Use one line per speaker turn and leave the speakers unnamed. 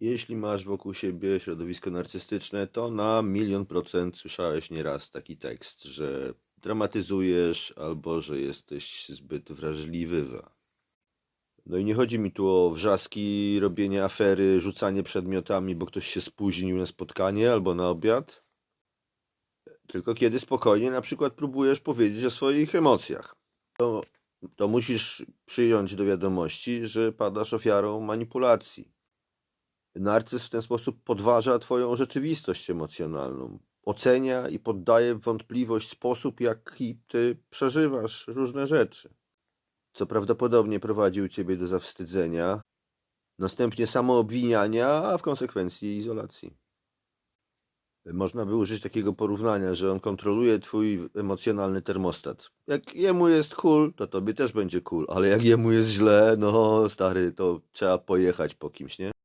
Jeśli masz wokół siebie środowisko narcystyczne, to na milion procent słyszałeś nieraz taki tekst, że dramatyzujesz albo że jesteś zbyt wrażliwy. No i nie chodzi mi tu o wrzaski, robienie afery, rzucanie przedmiotami, bo ktoś się spóźnił na spotkanie albo na obiad. Tylko kiedy spokojnie na przykład próbujesz powiedzieć o swoich emocjach. To, to musisz przyjąć do wiadomości, że padasz ofiarą manipulacji. Narcyz w ten sposób podważa Twoją rzeczywistość emocjonalną. Ocenia i poddaje wątpliwość sposób, jaki Ty przeżywasz różne rzeczy. Co prawdopodobnie prowadzi u Ciebie do zawstydzenia, następnie samoobwiniania, a w konsekwencji izolacji. Można by użyć takiego porównania, że on kontroluje Twój emocjonalny termostat. Jak jemu jest cool, to Tobie też będzie cool, ale jak jemu jest źle, no stary, to trzeba pojechać po kimś, nie?